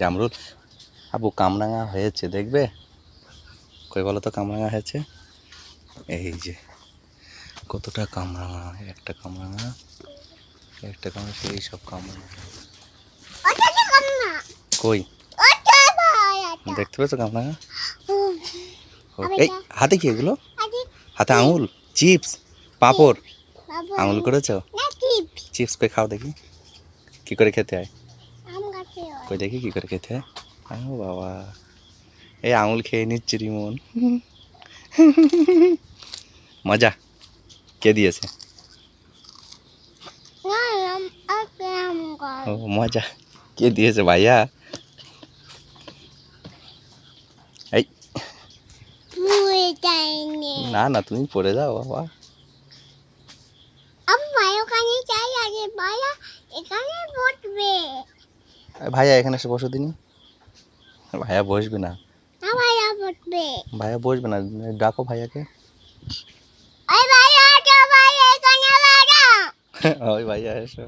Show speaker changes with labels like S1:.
S1: জামরুল। আবু কামরাঙা হয়েছে দেখবে? কই বলো তো কামরাঙা হয়েছে? এই যে কতটা কামরাঙা একটা কামরাঙা একটা কামরাঙা সেই সব কামরাঙা। কই? দেখতে পেয়েছ কামরাঙা? ও, এই হাতে কি এগুলো? হাতে আঙুল? চিপস? পাঁপড়? আঙুল করেছ? চিপস কই খাও দেখি। কি করে খেতে হয়। কই দেখি কি করে খেতে? ও বাবা। এই আঙুল খেয়ে নিচ্ছে রিমন। মজা। কে দিয়েছে? ও মজা। কে দিয়েছে ভাইয়া? এই। না না, তুমি পড়ে যাও বাবা।
S2: আমি ওখানে চাই আগে, ভাইয়া, এখানে বসবে।
S1: ভাইয়া এখানে এসে বসো দিনি। ভাইয়া বসবে না।
S2: ভাইয়া বসবে।
S1: ভাইয়া বসবে না ডাকো ভাইয়াকে। ওই ভাইয়া এসো।